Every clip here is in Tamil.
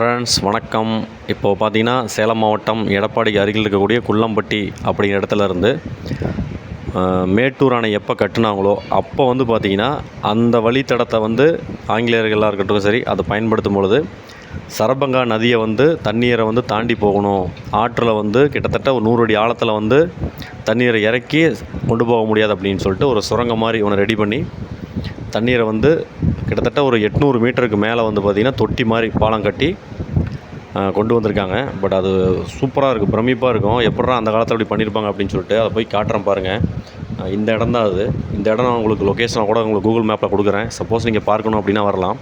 ஃப்ரெண்ட்ஸ் வணக்கம். இப்போது பார்த்திங்கன்னா சேலம் மாவட்டம் எடப்பாடிக்கு அருகில் இருக்கக்கூடிய குள்ளம்பட்டி அப்படிங்கிற இடத்துல இருந்து மேட்டூர் அணை எப்போ கட்டினாங்களோ அப்போ வந்து பார்த்திங்கன்னா அந்த வழித்தடத்தை வந்து ஆங்கிலேயர்களாக இருக்கட்டும் சரி அதை பயன்படுத்தும் பொழுது சரபங்கா நதியை வந்து தண்ணீரை வந்து தாண்டி போகணும். ஆற்றில் வந்து கிட்டத்தட்ட ஒரு நூறு அடி ஆழத்தில் வந்து தண்ணீரை இறக்கி கொண்டு போக முடியாது அப்படின்னு சொல்லிட்டு ஒரு சுரங்கம் மாதிரி ஒன்று ரெடி பண்ணி தண்ணீரை வந்து கிட்டத்தட்ட ஒரு எட்நூறு மீட்டருக்கு மேலே வந்து பார்த்திங்கன்னா தொட்டி மாதிரி பாலம் கட்டி கொண்டு வந்திருக்காங்க. பட் அது சூப்பராக இருக்கும் பிரமிப்பாக இருக்கும். எப்படா அந்த காலத்தில் அப்படி பண்ணியிருப்பாங்க அப்படின்னு சொல்லிட்டு அதை போய் காட்டுறேன் பாருங்கள் இந்த இடம் தான் அது. இந்த இடம் நான் உங்களுக்கு லொக்கேஷனை கூட உங்களுக்கு கூகுள் மேப்பில் கொடுக்குறேன். சப்போஸ் நீங்கள் பார்க்கணும் அப்படின்னா வரலாம்.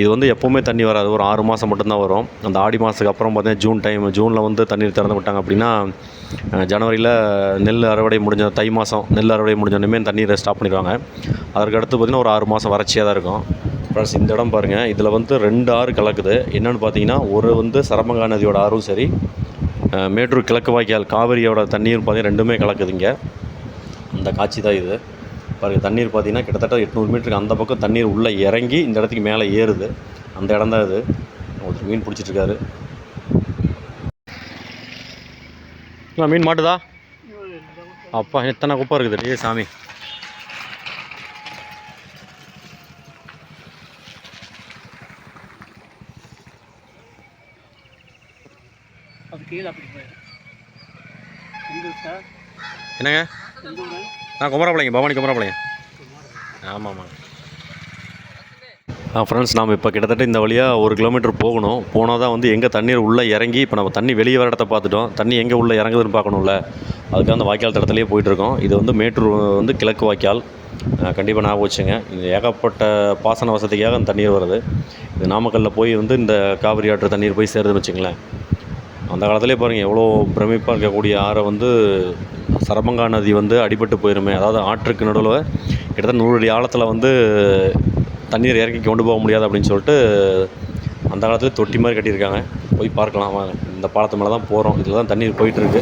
இது வந்து எப்போவுமே தண்ணி வராது. ஒரு ஆறு மாதம் மட்டும்தான் வரும். அந்த ஆடி மாதத்துக்கு அப்புறம் பார்த்தீங்கன்னா ஜூன் டைம் ஜூனில் வந்து தண்ணீர் திறந்து விட்டாங்க அப்படின்னா ஜனவரியில் நெல் அறுவடை முடிஞ்ச தை மாதம் நெல் அறுவடை முடிஞ்சோடனே தண்ணீரை ஸ்டாப் பண்ணிடுவாங்க. அதற்கு அடுத்து பார்த்திங்கன்னா ஒரு ஆறு மாதம் வறட்சியாக தான் இருக்கும். ப்ளஸ் இந்த இடம் பாருங்கள் இதில் வந்து ரெண்டு ஆறு கலக்குது. என்னென்னு பார்த்தீங்கன்னா ஒரு வந்து சரமங்கா நதியோட ஆறும் சரி மேட்டூர் கிழக்கு வாய்க்கால் காவிரியோட தண்ணீர் பார்த்தீங்கன்னா ரெண்டுமே கலக்குதுங்க அந்த காட்சி தான் இது. பாருங்கள் தண்ணீர் பார்த்தீங்கன்னா கிட்டத்தட்ட எட்நூறு மீட்டருக்கு அந்த பக்கம் தண்ணீர் உள்ளே இறங்கி இந்த இடத்துக்கு மேலே ஏறுது. அந்த இடம் தான் இது. ஒருத்தர் மீன் பிடிச்சிட்டு இருக்காரு அண்ணா, மீன் மாட்டுதா? அப்பா எத்தனை குப்பை இருக்குது? ஏ சாமி. என்னங்க? நான் குமரப்பாளையம் பவானி குமரப்பாளையம் ஆமாம் ஆமாம் ஆ ஃப்ரெண்ட்ஸ் நாம் இப்போ கிட்டத்தட்ட இந்த வழியாக ஒரு கிலோமீட்டர் போகணும். போனால் தான் வந்து எங்கே தண்ணீர் உள்ளே இறங்கி இப்போ நம்ம தண்ணி வெளியே வர இடத்த பார்த்துட்டோம். தண்ணி எங்கே உள்ளே இறங்குதுன்னு பார்க்கணும்ல. அதுக்காக அந்த வாய்க்கால் தடத்துலேயே போயிட்டுருக்கோம். இது வந்து மேட்டூர் வந்து கிழக்கு வாய்க்கால். கண்டிப்பாக ஞாபகம் வச்சுங்க. இது ஏகப்பட்ட பாசன வசதிக்காக அந்த தண்ணீர் வருது. இது நாமக்கல்லில் போய் வந்து இந்த காவிரி ஆற்று தண்ணீர் போய் சேருதுன்னு வச்சுங்களேன். அந்த காலத்திலே பாருங்கள் எவ்வளோ பிரமிப்பாக இருக்கக்கூடிய ஆறை வந்து சரபங்கா நதி வந்து அடிபட்டு போயிருமே. அதாவது ஆற்றுக்கு நடுவில் கிட்டத்தட்ட நூறு அடி ஆழத்தில் வந்து தண்ணீர் இறக்கி கொண்டு போக முடியாது அப்படின்னு சொல்லிட்டு அந்த காலத்துல தொட்டி மாதிரி கட்டியிருக்காங்க. போய் பார்க்கலாம். வாங்க. இந்த பாலத்து மேலே தான் போகிறோம் இதில் தான் தண்ணீர் போயிட்டு இருக்கு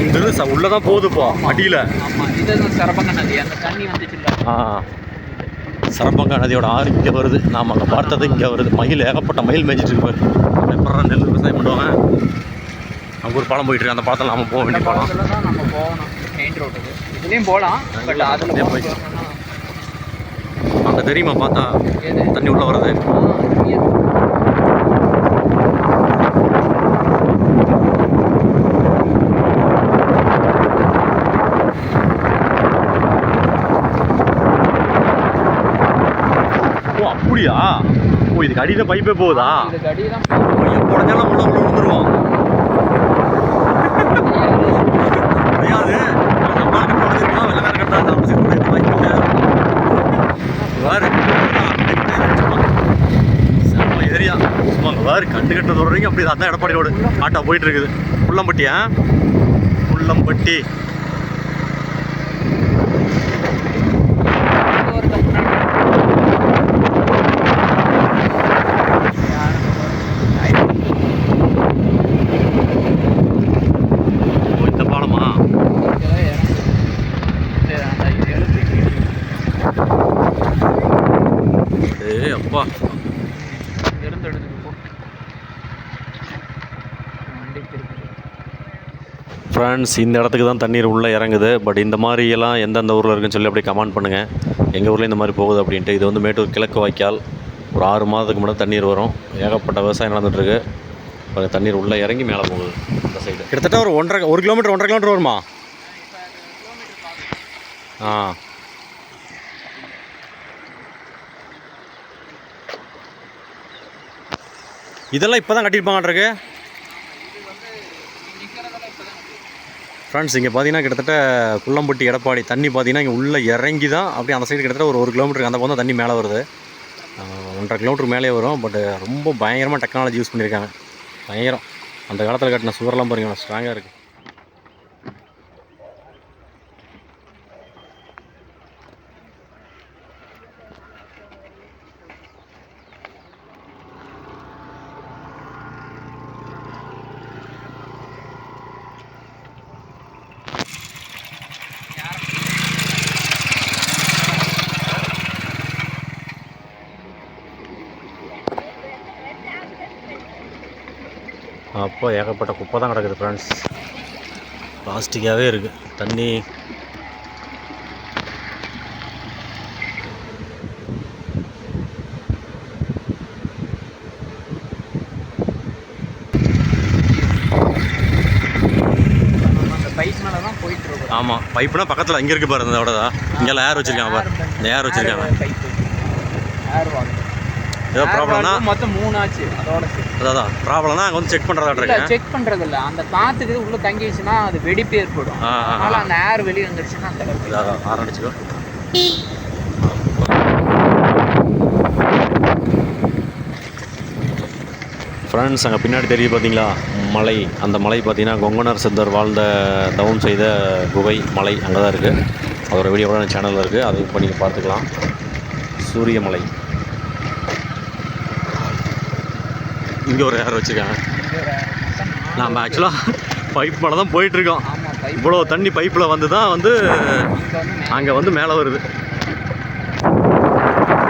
அங்கிருந்து ச உள்ளே தான் போகுதுப்பா. அடியில். சரபங்க நதி. அந்த தண்ணி வந்துச்சு ஆ சரபங்கா நதியோட ஆறு இங்கே வருது. நாம் அங்கே பார்த்தது இங்கே வருது. மயில் ஏகப்பட்ட மயில் மேய்ச்சிட்டு இருக்கு பாரு. எப்படா நெல் விவசாயம் பண்ணுவாங்க. அங்கே ஒரு பாலம் போயிட்டு இருக்கு அந்த பாலத்தில் நாம போக வேண்டிய பாலம். தான் நம்ம போகணும் மெயின் ரோட்டுக்கு இதுலேயும் போகலாம் பட் அதில் போய். அங்கே தெரியுமா பார்த்தா தண்ணி உள்ளே இங்க. ஓ அப்படியா? ஓ இதுக்கு அடியில் பைப்பே போகுதா? இதுக்கு அடி தான் எப்போ உடஞ்சாலும் உள்ள உள்ள விழுந்துருவோம் முடியாது நம்ம கிட்ட உடஞ்சிருக்கோம் வெள்ளக்கார கிட்ட தான் நம்ம சரி உடைக்க வாய்ப்பு இல்லை பாரு செம்ம ஏரியா சும்மா அங்கே பாரு கண்டு கட்ட சொல்கிறீங்க அப்படி அதான் எடப்பாடி ரோடு ஆட்டோ போயிட்டு இருக்குது. உள்ளம்பட்டியா உள்ளம்பட்டி ஒருத்தன் முன்னாடி ஓ இந்த பாலமா இதெல்லாம் இறங்கு. சரி, அந்த இது எழுத்து கீழே. ஏ அப்பா இருந்து எடுத்துட்டு போ வண்டி திருப்பி ஃப்ரெண்ட்ஸ் இந்த இடத்துக்கு தான் தண்ணீர் உள்ளே இறங்குது. பட் இந்த மாதிரியெல்லாம் எந்தெந்த ஊரில் இருக்குன்னு சொல்லி அப்படியே கமெண்ட் பண்ணுங்கள் எங்கள் ஊரில் இந்த மாதிரி போகுது அப்படின்ட்டு. இது வந்து மேட்டூர் கிழக்கு வாய்க்கால். ஒரு ஆறு மாதத்துக்கு முன்னாடி தண்ணீர் வரும். ஏகப்பட்ட விவசாயம் நடந்துகிட்ருக்கு இப்போ தண்ணீர் உள்ளே இறங்கி மேலே போகுது இந்த சைடு கிட்டத்தட்ட ஒரு ஒன்றரை ஒரு கிலோமீட்டர் ஒன்றரை கிலோமீட்டர் வருமா? ஆ. இதெல்லாம் இப்போ தான் கட்டியிருப்பாங்கன்றிருக்கு ஃப்ரெண்ட்ஸ் இங்கே பார்த்தீங்கன்னா கிட்டத்தட்ட குள்ளம்பட்டி எடப்பாடி தண்ணி பார்த்தீங்கன்னா இங்கே உள்ளே இறங்கி தான் அப்படியே அந்த சைடு கிட்டத்தட்ட ஒரு ஒரு கிலோமீட்டருக்கு அந்த பக்கம் தண்ணி மேலே வருது. ஒன்றரை கிலோமீட்டர் மேலே வரும். பட் ரொம்ப பயங்கரமாக டெக்னாலஜி யூஸ் பண்ணியிருக்காங்க பயங்கரம். அந்த காலத்தில் கட்டின சுவரெல்லாம் பாருங்க ஸ்ட்ராங்காக இருக்குது அப்போ ஏகப்பட்ட குப்பை தான் கிடக்குது ஃப்ரெண்ட்ஸ் பிளாஸ்டிக்காகவே இருக்குது தண்ணி. அந்த பைப் மேலே தான் போயிட்டு இருக்கோம் ஆமாம் பைப்புனா பக்கத்தில் இங்கே இருக்குது பாரு இந்த விடதா இங்கெல்லாம் ஏர் வச்சுருக்காங்க பாரு. ஏர் வச்சுருக்காங்க பைப் ஏர் வால்வு ஏதோ ப்ராப்ளம்னா மொத்தம் மூணு ஆச்சு அதோட அதான் ப்ராப்ளம்னா அங்கே வந்து செக் பண்ணுறதா இல்ல இருக்கேன் செக் பண்றது இல்ல அந்த காத்துக்கு உள்ள தங்கிடுச்சுன்னா அது வெடிப்பு ஏற்படும். அதனால அந்த ஏர் வெளியே வந்துருச்சுன்னா அந்த அளவுக்கு. ஆரம்பிச்சுக்கோ. ஃப்ரெண்ட்ஸ் அங்கே பின்னாடி தெரியுது பார்த்தீங்களா மலை. அந்த மலை பார்த்தீங்கன்னா கொங்கணர் சித்தர் வாழ்ந்த தவம் செய்த குகை மலை அங்கே தான் இருக்குது அதோட வீடியோ கூட சேனலில் இருக்குது அதை இப்போ நீங்கள் பார்த்துக்கலாம். சூரியமலை இங்கே ஒரு ஏர் வச்சுருக்காங்க நாம் ஆக்சுவலாக பைப் மேலே தான் போயிட்டுருக்கோம். இவ்வளோ தண்ணி பைப்பில் வந்து தான் வந்து அங்கே வந்து மேலே வருது.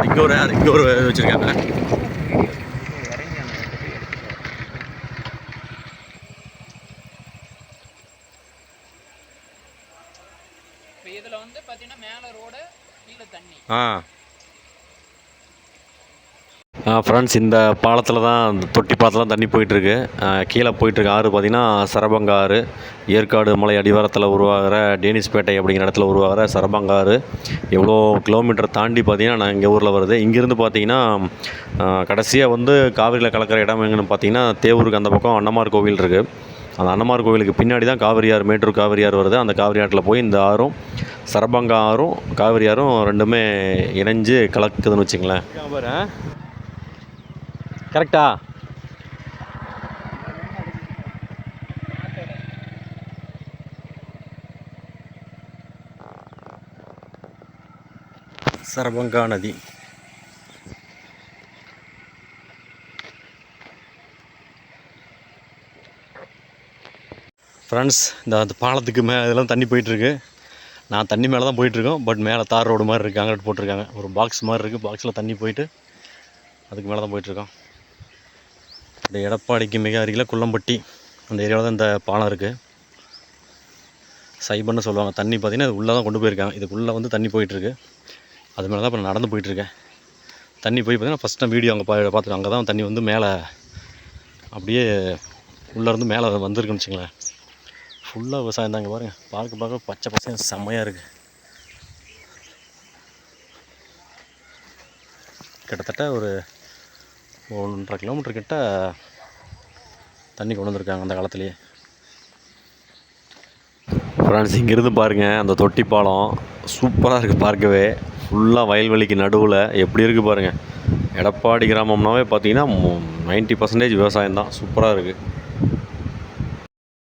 இங்கே ஒரு ஏர் இங்கே ஒரு வச்சுருக்காங்க. எடுத்துட்டு இப்போ இதுல வந்து பாத்தீங்கன்னா மேல ரோடு கீழே தண்ணி. ஆ. ஃப்ரெண்ட்ஸ் இந்த பாலத்தில் தான் இந்த தொட்டி பாலத்தில் தண்ணி போயிட்டுருக்கு. கீழே போயிட்டுருக்கு ஆறு பார்த்திங்கன்னா சரபங்க ஆறு. ஏற்காடு மலை அடிவாரத்தில் உருவாகிற டேனிஸ்பேட்டை அப்படிங்கிற இடத்துல உருவாகிற சரபங்க ஆறு. எவ்வளோ கிலோமீட்டர் தாண்டி பார்த்தீங்கன்னா நான் எங்கள் ஊரில் வருது. இங்கேருந்து பார்த்தீங்கன்னா கடைசியாக வந்து காவிரியில் கலக்கிற இடம் எங்கன்னு பார்த்தீங்கன்னா தேவூருக்கு அந்த பக்கம் அன்னமார் கோவில் இருக்குது அந்த அன்னமார் கோவிலுக்கு பின்னாடி தான் காவிரியார் ஆறு மேட்டூர் காவிரியார் ஆறு வருது. அந்த காவிரி ஆற்றில் போய் இந்த ஆறும் சரபங்கா ஆறும் காவிரியாரும் ஆறும் ரெண்டுமே இணைஞ்சு கலக்குதுன்னு வச்சுங்களேன். கரெக்டா? சரபங்கா நதி. ஃப்ரெண்ட்ஸ் இந்த அந்த பாலத்துக்கு மே இதெல்லாம் தண்ணி போயிட்டுருக்கு. நான் தண்ணி மேலே தான் போயிட்டுருக்கோம். பட் மேலே தார் ரோடு மாதிரி இருக்குது அங்கிட்டு போட்டிருக்காங்க. ஒரு பாக்ஸ் மாதிரி இருக்குது பாக்ஸில் தண்ணி போயிட்டு அதுக்கு மேலே தான் போயிட்டுருக்கோம். இந்த எடப்பாடிக்கு மிக அருகில் குள்ளம்பட்டி அந்த ஏரியாவில் தான் இந்த பாலம் இருக்குது சைபர்னு சொல்லுவாங்க. தண்ணி பார்த்தீங்கன்னா அது உள்ளே தான் கொண்டு போயிருக்காங்க. இதுக்குள்ளே வந்து தண்ணி போயிட்டுருக்கு. அது மேலே தான் இப்போ நான் நடந்து போயிட்டுருக்கேன் தண்ணி போய் பார்த்தீங்கன்னா ஃபஸ்ட் டைம் வீடியோ அங்கே பா பார்த்துட்டு அங்கே தான் தண்ணி வந்து மேலே அப்படியே உள்ளேருந்து மேலே வந்திருக்குன்னு வச்சுங்களேன் ஃபுல்லாக விவசாயம் தாங்க பாருங்கள் பார்க்க பார்க்க பச்சை பசங்க செம்மையாக இருக்குது கிட்டத்தட்ட ஒரு ஒன்றரை கிலோமீட்டர் கிட்ட தண்ணி கொண்டு வந்திருக்காங்க அந்த காலத்துலேயே. ஃப்ரெண்ட்ஸ் இங்கேருந்து பாருங்கள் அந்த தொட்டி பாலம் சூப்பராக இருக்குது பார்க்கவே. ஃபுல்லாக வயல்வெளிக்கு நடுவில். எப்படி இருக்குது பாருங்கள் எடப்பாடி கிராமம்னாவே பார்த்தீங்கன்னா நைன்ட்டி பர்சன்டேஜ் விவசாயம் தான் சூப்பராக இருக்குது